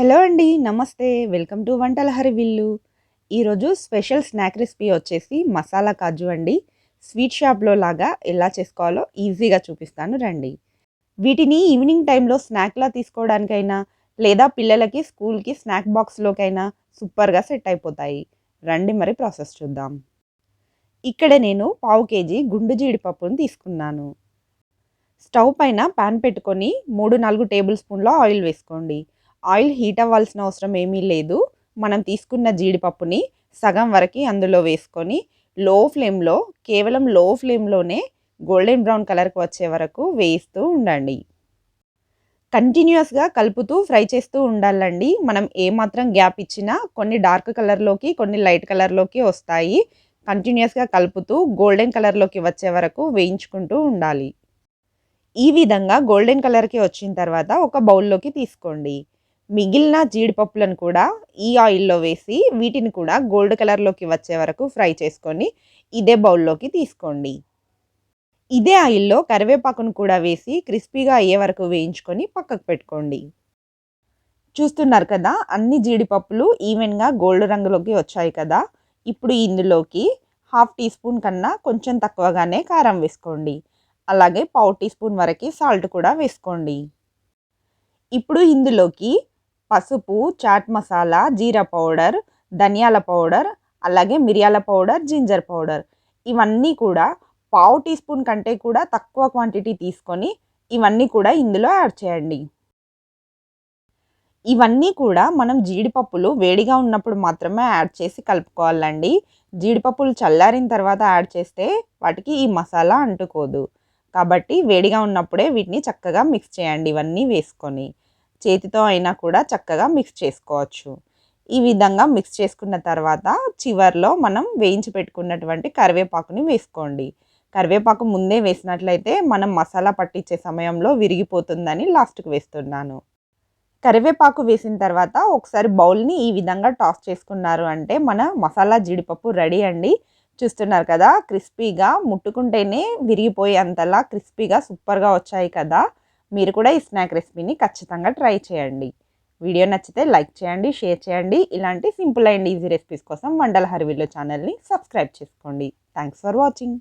Hello అండి నమస్తే. Welcome to వంటల హరివిల్లు ఈరోజు స్పెషల్ స్నాక్ రెసిపీ వచ్చేసి మసాలా కాజు అండి. స్వీట్ షాప్లో లాగా ఎలా చేసుకోవాలో ఈజీగా చూపిస్తాను రండి. వీటిని ఈవినింగ్ టైంలో స్నాక్లా తీసుకోవడానికైనా లేదా పిల్లలకి స్కూల్కి స్నాక్ బాక్స్లోకైనా సూపర్గా సెట్ అయిపోతాయి. రండి మరి ప్రాసెస్ చూద్దాం. ఇక్కడ నేను పావు కేజీ గుండు జీడిపప్పును తీసుకున్నాను. స్టవ్ పైన పాన్ పెట్టుకొని మూడు నాలుగు టేబుల్ స్పూన్ల ఆయిల్ వేసుకోండి. ఆయిల్ హీట్ అవ్వాల్సిన అవసరం ఏమీ లేదు. మనం తీసుకున్న జీడిపప్పుని సగం వరకు అందులో వేసుకొని లో ఫ్లేమ్లో కేవలం లో ఫ్లేమ్లోనే గోల్డెన్ బ్రౌన్ కలర్కి వచ్చే వరకు వేయిస్తూ ఉండండి. కంటిన్యూస్గా కలుపుతూ ఫ్రై చేస్తూ ఉండాలండి. మనం ఏమాత్రం గ్యాప్ ఇచ్చినా కొన్ని డార్క్ కలర్లోకి కొన్ని లైట్ కలర్లోకి వస్తాయి. కంటిన్యూస్గా కలుపుతూ గోల్డెన్ కలర్లోకి వచ్చే వరకు వేయించుకుంటూ ఉండాలి. ఈ విధంగా గోల్డెన్ కలర్కి వచ్చిన తర్వాత ఒక బౌల్లోకి తీసుకోండి. మిగిలిన జీడిపప్పులను కూడా ఈ ఆయిల్లో వేసి వీటిని కూడా గోల్డ్ కలర్లోకి వచ్చే వరకు ఫ్రై చేసుకొని ఇదే బౌల్లోకి తీసుకోండి. ఇదే ఆయిల్లో కరివేపాకును కూడా వేసి క్రిస్పీగా అయ్యే వరకు వేయించుకొని పక్కకు పెట్టుకోండి. చూస్తున్నారు కదా అన్ని జీడిపప్పులు ఈవెన్గా గోల్డ్ రంగులోకి వచ్చాయి కదా ఇప్పుడు ఇందులోకి హాఫ్ టీ స్పూన్ కన్నా కొంచెం తక్కువగానే కారం వేసుకోండి. అలాగే పావు టీ స్పూన్ వరకు సాల్ట్ కూడా వేసుకోండి. ఇప్పుడు ఇందులోకి పసుపు చాట్ మసాలా జీరా పౌడర్ ధనియాల పౌడర్ అలాగే మిరియాల పౌడర్ జింజర్ పౌడర్. ఇవన్నీ కూడా పావు టీ స్పూన్ కంటే కూడా తక్కువ క్వాంటిటీ తీసుకొని ఇవన్నీ కూడా ఇందులో యాడ్ చేయండి. ఇవన్నీ కూడా మనం జీడిపప్పులు వేడిగా ఉన్నప్పుడు మాత్రమే యాడ్ చేసి కలుపుకోవాలండి. జీడిపప్పులు చల్లారిన తర్వాత యాడ్ చేస్తే వాటికి ఈ మసాలా అంటుకోదు. కాబట్టి వేడిగా ఉన్నప్పుడే వీటిని చక్కగా మిక్స్ చేయండి ఇవన్నీ వేసుకొని. చేతితో అయినా కూడా చక్కగా మిక్స్ చేసుకోవచ్చు. ఈ విధంగా మిక్స్ చేసుకున్న తర్వాత చివర్లో మనం వేయించి పెట్టుకున్నటువంటి కరివేపాకుని వేసుకోండి. కరివేపాకు ముందే వేసినట్లయితే మనం మసాలా పట్టించే సమయంలో విరిగిపోతుందని లాస్ట్కి వేస్తున్నాను. కరివేపాకు వేసిన తర్వాత ఒకసారి బౌల్ని ఈ విధంగా టాస్ చేసుకున్నారు అంటే మన మసాలా జీడిపప్పు రెడీ అండి. చూస్తున్నారు కదా క్రిస్పీగా ముట్టుకుంటేనే విరిగిపోయే అంతలా క్రిస్పీగా సూపర్గా వచ్చాయి కదా. మీరు కూడా ఈ స్నాక్ రెసిపీని ఖచ్చితంగా ట్రై చేయండి. వీడియో నచ్చితే లైక్ చేయండి షేర్ చేయండి. ఇలాంటి సింపుల్ అండ్ ఈజీ రెసిపీస్ కోసం వండల హరివిల్లో ఛానల్ని సబ్స్క్రైబ్ చేసుకోండి. Thanks for watching.